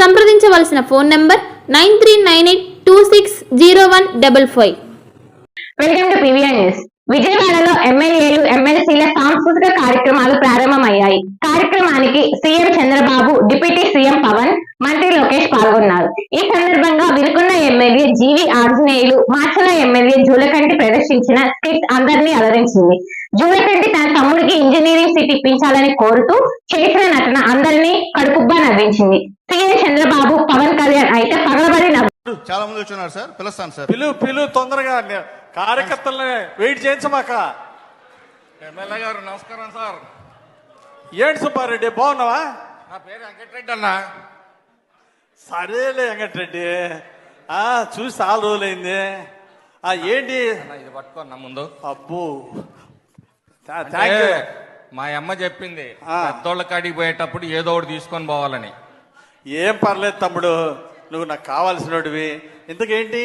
సంప్రదించవలసిన phone number nine three nine eight two six zero one double five. Welcome to PVR news. విజయవాడలో ఎమ్మెల్యేలు ఎమ్మెల్సీల సాంస్కృతిక కార్యక్రమాలు ప్రారంభమయ్యాయి. కార్యక్రమానికి CM Chandrababu deputy CM Pavan మంత్రి లోకేష్ పాల్గొన్నారు. ఈ సందర్భంగా Vinukonda MLA G V Anjaneyulu Macherla MLA Julakanti ప్రదర్శించిన స్కిట్ అందరినీ అలరించింది. జూలకంటి తన తమ్ముడికి ఇంజనీరింగ్ సీట్ ఇప్పించాలని కోరుతూ చేసిన నటన అందరినీ కడుపుబ్బా నవ్వించింది. సీఎం చంద్రబాబు పవన్ కళ్యాణ్ అయితే పగలబడి నవ్వు చాలా మంది వచ్చున్నారు సార్. పిలుస్తాను సార్. పిలు పిలు తొందరగా కార్యకర్తల్ని వెయిట్ చేయించమాక ఎమ్మెల్యే గారు నమస్కారం సార్. ఏంటి సుబ్బారెడ్డి బాగున్నావా? నా పేరు వెంకటరెడ్డి అన్న. సరేలే వెంకటరెడ్డి. ఆ చూసి చాలా రోజులైంది. ఆ ఏంటి? ఇది పట్టుకోన్న ముందు. అబ్బో. మా అమ్మ చెప్పింది ఆ. పెద్దోళ్ళ కాడికి పోయేటప్పుడు ఏదో ఒకటి తీసుకొని పోవాలని. ఏం పర్లేదు తమ్ముడు నువ్వు నాకు కావాల్సినోడివి. ఇంతకేంటి?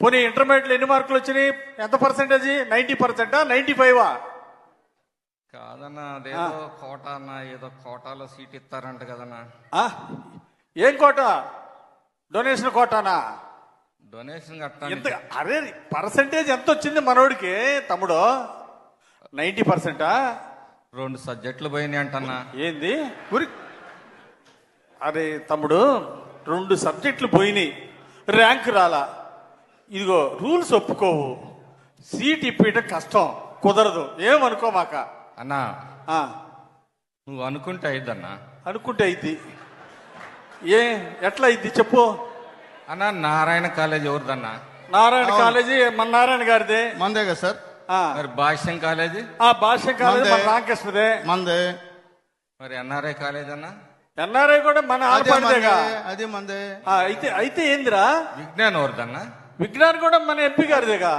పోనీ ఇంటర్మీడియట్ ఎన్ని మార్కులు వచ్చినాయి? ఎంత పర్సెంటేజ్ నైన్టీ పర్సెంటా నైన్టీ ఫైవా కాదన్న అదేదో కోట అన్న ఏదో కోటాలో సీట్ ఇస్తారంట కదన్నా. ఏం కోట? డొనేషన్ కోటానా? డొనేషన్ ఎంత అరే పర్సెంటేజ్ ఎంత వచ్చింది మనోడికి? తమ్ముడు నైన్టీ పర్సెంటా రెండు సబ్జెక్టులు పోయినాయి అంటన్నా. ఏంది? ఉరి అరే తమ్ముడు రెండు సబ్జెక్టులు పోయినాయి. ర్యాంక్ రాలా. ఇదిగో రూల్స్ ఒప్పుకోవు. సీట్ ఇప్పేయటం కష్టం. కుదరదు. ఏమనుకో మాక అన్నా నువ్వు అనుకుంటే అయిద్దన్నా. అనుకుంటే అయింది ఏ ఎట్లా అయింది చెప్పు. అన్నా నారాయణ కాలేజ్ ఎవరిదన్నా? నారాయణ. కాలేజీ మన నారాయణ గారిదే. మందే కదా సార్? ఆ, మరి భాష్యం కాలేజీ? ఆ భాష్య కాలేజీ మన మందే. రామకృష్ణదే. మందే. మరి ఎన్ఆర్ఐ కాలేజ్ అన్నా ఎన్ఆర్ఐ కూడా మన అదే మందే అదే మందే. ఆ, అయితే అయితే ఏందిరా? విజ్ఞాన్ ఎవరిదన్నా? విజ్ఞాన్ కూడా మన ఎంపీ గారిదేగా?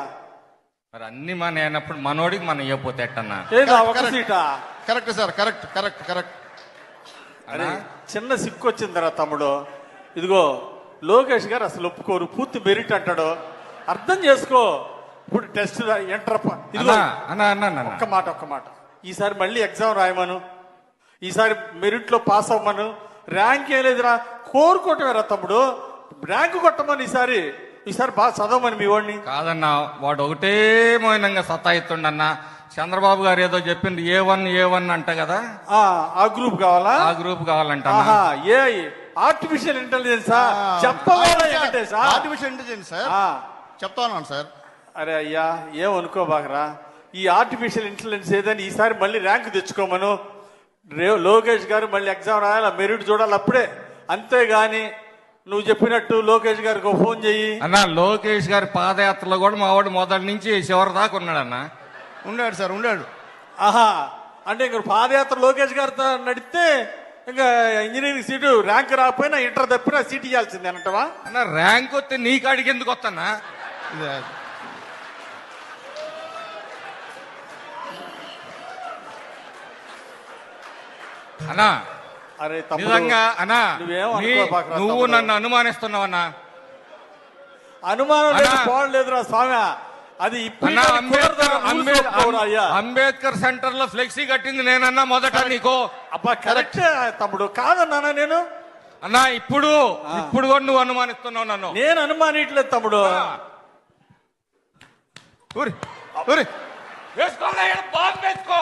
మరి అన్ని మన అయినప్పుడు మనోడికి మనం ఇవ్వపోతే ఎట్టన్నా? ఏదా ఒక correct. సీటా? Correct sir correct correct correct అరే అన్నా చిన్న సిక్కు వచ్చిందిరా తమ్ముడు ఇదిగో లోకేష్ గారు అసలు ఒప్పుకోరు పూర్తి మెరిట్ అంటాడు. అర్థం చేసుకో. ఇప్పుడు టెస్ట్ ఎంటర్ ఇదిగో అన్నా అన్నా ఒక్క మాట ఒక్క మాట. ఈసారి మళ్ళీ ఎగ్జామ్ రాయమను. ఈసారి మెరిట్లో పాస్ అవ్వమను. ర్యాంక్ ఏం లేదురా. కోరుకోవటమేరా తమ్ముడు. ర్యాంక్ కొట్టమని ఈసారి. ఈసారి బాగా చదవమని మీ వాడిని. కాదన్నా వాడు ఒకటే మౌనంగా సతాయిస్తుండన్నా చంద్రబాబు గారు ఏదో చెప్పింది ఏ వన్ ఏ వన్ అంట కదా? ఆ, ఆ గ్రూప్ కావాలా? ఆ గ్రూప్ కావాలంట ఏ ఆర్టిఫిషియల్ ఇంటెలిజెన్సా? Artificial intelligence sir. ఆ, చెప్తా ఉన్నాను సార్. అరే అయ్యా ఏమనుకోబాకరా ఈ ఆర్టిఫిషియల్ ఇంటెలిజెన్స్ ఏదని ఈసారి మళ్ళీ ర్యాంక్ తెచ్చుకోమను. రే- లోకేష్ గారు మళ్ళీ ఎగ్జామ్ రాయాలి మెరిట్ చూడాలి అప్పుడే. అంతేగాని నువ్వు చెప్పినట్టు లోకేష్ గారికి ఫోన్ చెయ్యి. అన్నా లోకేష్ గారి పాదయాత్రలో కూడా మా వాడు మొదటి నుంచి చివరి దాకా ఉన్నాడన్నా. ఉండాడు సార్ ఉండాడు ఆహా అంటే ఇంక పాదయాత్ర లోకేష్ గారితో నడిస్తే ఇంకా ఇంజనీరింగ్ సీటు ర్యాంక్ రాకపోయినా ఇంటర్ తప్పినా సీట్ ఇవ్వాల్సిందే అంటవా? అన్న ర్యాంక్ వస్తే నీ కాడికి ఎందుకు వస్తానా. అన్నా అరే నిజంగా అన్నా నువ్వేం. నన్ను అనుమానిస్తున్నావన్నా? అనుమానం లేదు స్వామి. అది అంబేద్కర్ సెంటర్లో ఫ్లెక్సీ కట్టింది నేనన్నా మొదట నీకు. అబ్బా కరెక్ట్. తమ్ముడు. కాదన్నానా నేను. అన్నా ఇప్పుడు ఇప్పుడు కూడా నువ్వు అనుమానిస్తున్నావు నన్ను. నేను అనుమానిట్లేదు తమ్ముడు. ఊరి ఊరి. బాంబు వేసుకో.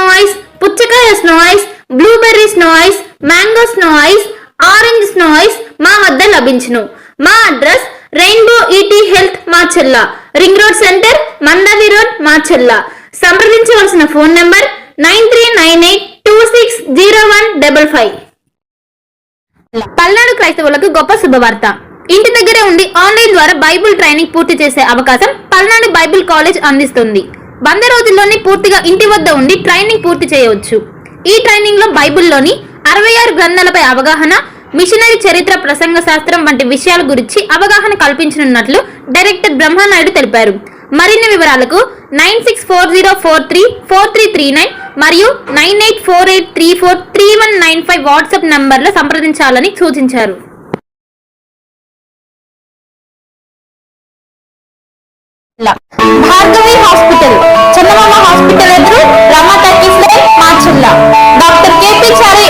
స్నో ఐస్ పుచ్చకాయ snow ice blueberry snow ice mango snow ice orange snow ice మా వద్ద లభించును. మా address rainbow eat health Macherla ring road center Mandavi road Macherla సంప్రదించవలసిన phone number nine three nine eight two six zero one double five. Palnadu క్రైస్తవులకు గొప్ప శుభవార్త. ఇంటి దగ్గరే ఉండి ఆన్లైన్ ద్వారా బైబిల్ ట్రైనింగ్ పూర్తి చేసే అవకాశం పల్నాడు బైబిల్ కాలేజ్ అందిస్తుంది. వంద రోజుల్లోనే పూర్తిగా ఇంటి వద్ద ఉండి ట్రైనింగ్ పూర్తి చేయవచ్చు. ఈ ట్రైనింగ్లో బైబిల్లోని అరవై ఆరు గ్రంథాలపై అవగాహన మిషనరీ చరిత్ర ప్రసంగ శాస్త్రం వంటి విషయాల గురించి అవగాహన కల్పించనున్నట్లు డైరెక్టర్ బ్రహ్మానాయుడు తెలిపారు. మరిన్ని వివరాలకు nine six four zero four three four three three nine మరియు nine eight four eight three four three one nine five WhatsApp నంబర్లో సంప్రదించాలని సూచించారు. భార్గవి హాస్పిటల్. చందమామ హాస్పిటల్ ఎదురు Rama talkies line Macherla doctor KP Chari